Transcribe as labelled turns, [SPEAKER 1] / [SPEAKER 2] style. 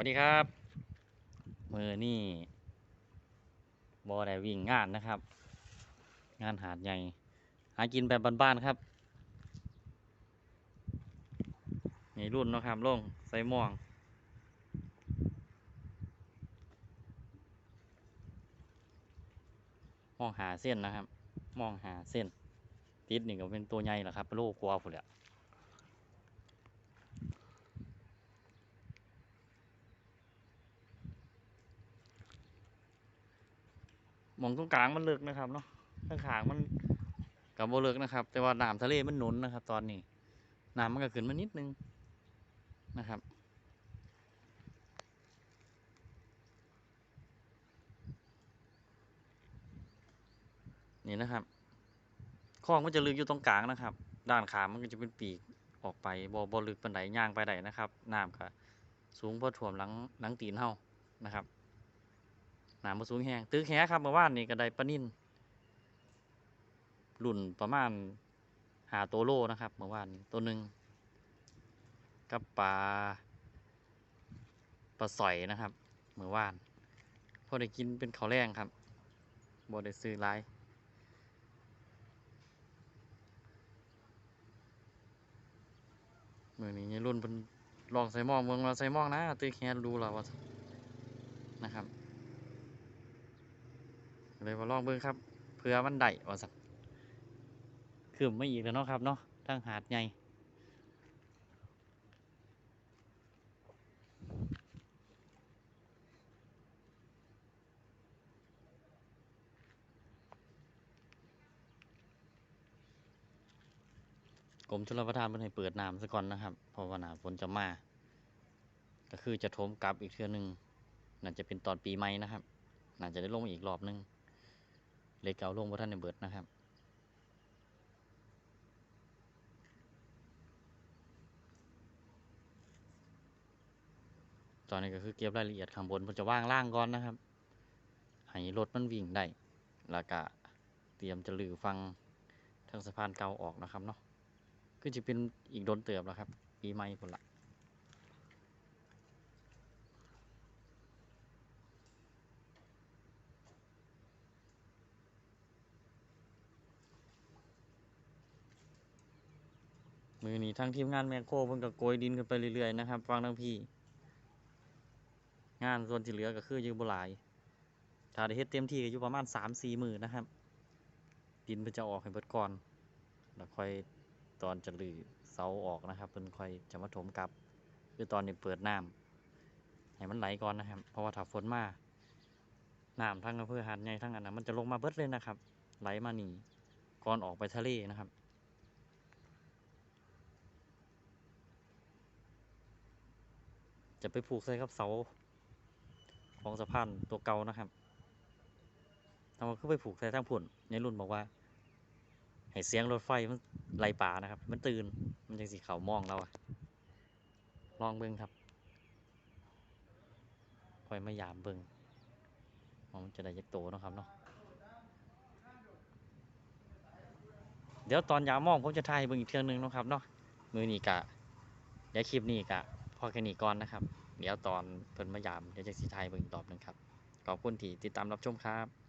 [SPEAKER 1] วัสดีครับ มือนี่บอได้วิ่งงานนะครับ งานหาดใหญ่ หากินแบบบ้านๆครับนี่รุ่นเนาะครับลงใส่หม่วงมองหาเส้นนะครับ มองหาเส้น ติดนี่ก็เป็นตัวใหญ่แหละครับโลกลัวผุนแหละ มองตรงกลางมันลึกนะครับเนาะข้างขางมันกับโบลึกนะครับ แต่ว่าน้ำทะเลมันหนุนนะครับ ตอนนี้น้ำมันก็ขึ้นมานิดนึงนะครับนี่นะครับคลองมันจะลึกอยู่ตรงกลางนะครับ ด้านขามันก็จะเป็นปีกออกไปบ่บ่ลึกปานใดย่างไปไดนะครับน้ำก็สูงพอถ่วมหลังหลังตีนเฮานะครับ น้ำบ่สูงแห้งตึกแหครับเมื่อวานนี่ก็ได้ปลานิ่นรุ่นประมาณหาตัวโลนะครับเมื่อวานนี้ตัวหนึ่งกับปลาปลาสอยนะครับเมื่อวานพอได้กินเป็นข้าวแรงครับบ่ได้ซื้อหลายมือนี้ยรุ่นเป็นลองใส่หมองเมืองเราใส่หมองนะตื้อแคนดูเราว่านะครับ เลยมาลองเบิ่งครับเพื่อมันได้ว่าสักคือไม่อีกแล้วเนาะครับเนาะทั้งหาดใหญ่กรมชลประทานเพิ่นให้เปิดน้ำซะก่อนนะครับเพราะว่าหนาฝนจะมา ก็คือจะโถมกลับอีกเทื่อนึงน่าจะเป็นตอนปีใหม่นะครับ น่าจะได้ลงอีกรอบนึง เลยเก่าลงพระท่านในเบิดนะครับ ตอนนี้ก็คือเก็บรายละเอียดข้างบนผมจะว่างล่างก่อนนะครับ ให้รถมันวิ่งได้ แล้วก็เตรียมจะลือฟังทางสะพานเก่าออกนะครับเนาะก็จะเป็นอีกโดนเติบแล้วครับ ปีใหม่คนละ มือนี้ทางทีมงานแมคโครเพิ่นก็โกยดินกันไปเรื่อยๆนะครับ ฟังทั้งพี่ งานส่วนที่เหลือก็คืออยู่บ่หลายถ้าได้เฮ็ดเต็มที่ก็อยู่ประมาณสามสี่มือนะครับ ดินเพิ่นจะออกให้เบิดก่อน แล้วค่อยตอนจะลือเสาออกนะครับเพิ่นค่อยจะมาถมกลับ คือตอนนี้เปิดน้ำให้มันไหลก่อนนะครับ เพราะว่าถ้าฝนมาน้ำทั้งอำเภอหาดใหญ่ทั้งอันนั้นมันจะลงมาเบิดเลยนะครับ ไหลมาหนีก่อนออกไปทะเลนะครับ จะไปผูกใส่กับเสาของสะพานตัวเก่านะครับทำไมคือไปผูกใส่ทั้งผุ่นในรุ่นบอกว่า ให้เสียงรถไฟมันไล่ป่านะครับ มันตื่น มันจังสีเขามองเราอะลองเบิ้งครับคอยมายามเบิ้งมันจะได้ยักโตนะครับเนาะ เดี๋ยวตอนยามมองผมจะถ่ายเบิ้งอีกเทื่อนึงนะครับเนาะ มือนีกะเดี๋ยวคลิปนี้กะ พอแค่นี้ก่อนนะครับ เดี๋ยวตอนเพิ่นมายามเดี๋ยวจะสีไทยเบิ่งอีกรอบหนึงครับ ขอบคุณที่ติดตามรับชมครับ